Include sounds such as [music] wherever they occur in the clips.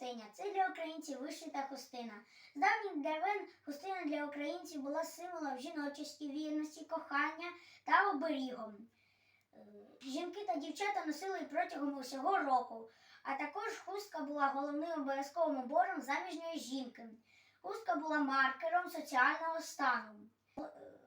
Женя. Це для українців вишита хустина. З давніх давен хустина для українців була символом жіночості, вірності, кохання та оберігом. Е, Жінки та дівчата носили протягом усього року, а також хустка була головним обов'язковим убором заміжньої жінки. Хустка була маркером соціального стану. Е,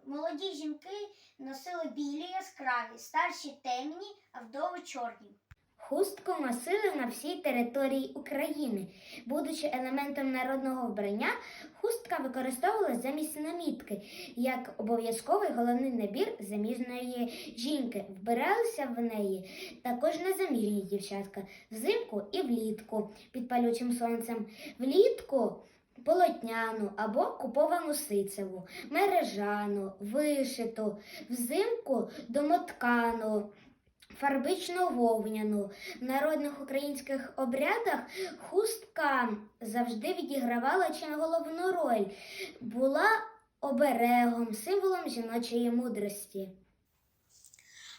Молоді жінки носили білі яскраві, старші темні, а вдови чорні. Хустку носили на всій території України. Будучи елементом народного вбрання, хустка використовувалась замість намітки як обов'язковий головний набір заміжної жінки. Вбиралися в неї також незаміжні дівчатка взимку і влітку під палючим сонцем. Влітку полотняну або куповану сицеву, мережану, вишиту, взимку домоткану. Фарбично вовняну. В народних українських обрядах хустка завжди відігравала чи головну роль, була оберегом, символом жіночої мудрості.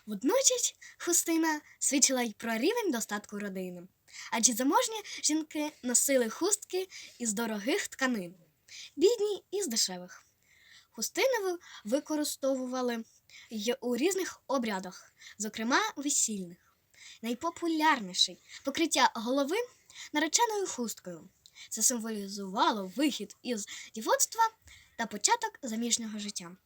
Водночас хустина свідчила й про рівень достатку родини. Адже заможні жінки носили хустки із дорогих тканин, бідні із дешевих. Хустини використовували й у різних обрядах, зокрема весільних. Найпопулярніший покриття голови нареченою хусткою. Це символізувало вихід із дівоцтва та початок заміжнього життя.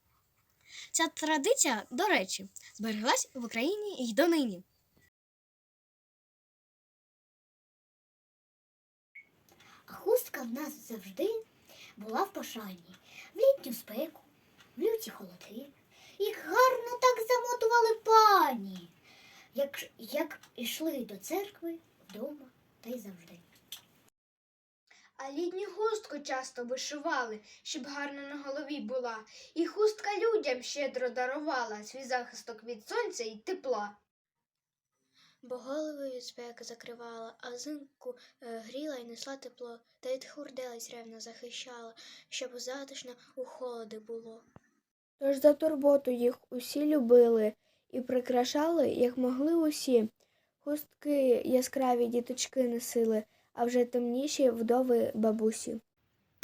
Ця традиція, до речі, збереглась в Україні й донині. А хустка в нас завжди була в пошані. В літню спеку, в люті холоди. Їх гарно так замотували пані, як, як ішли до церкви, вдома та й завжди. А літню хустку часто вишивали, щоб гарно на голові була, і хустка людям щедро дарувала свій захисток від сонця і тепла. Бо голови від спеки закривала, а взимку е, гріла і несла тепло, та й хурделиць ревно захищала, щоб затишно у холоди було. Тож за турботу їх усі любили і прикрашали, як могли усі. Хустки яскраві діточки носили, а вже темніші вдови бабусі.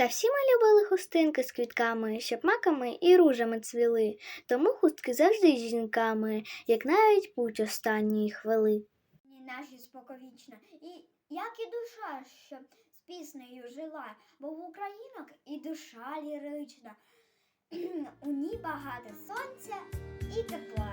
Та всі ми любили хустинки з квітками, щоб маками і ружами цвіли, тому хустки завжди з жінками, як навіть путь останньої хвили. Ні наші споковічна, і як і душа, що з піснею жила, бо в українок і душа лірична, [clears throat] у ній багато сонця і тепла.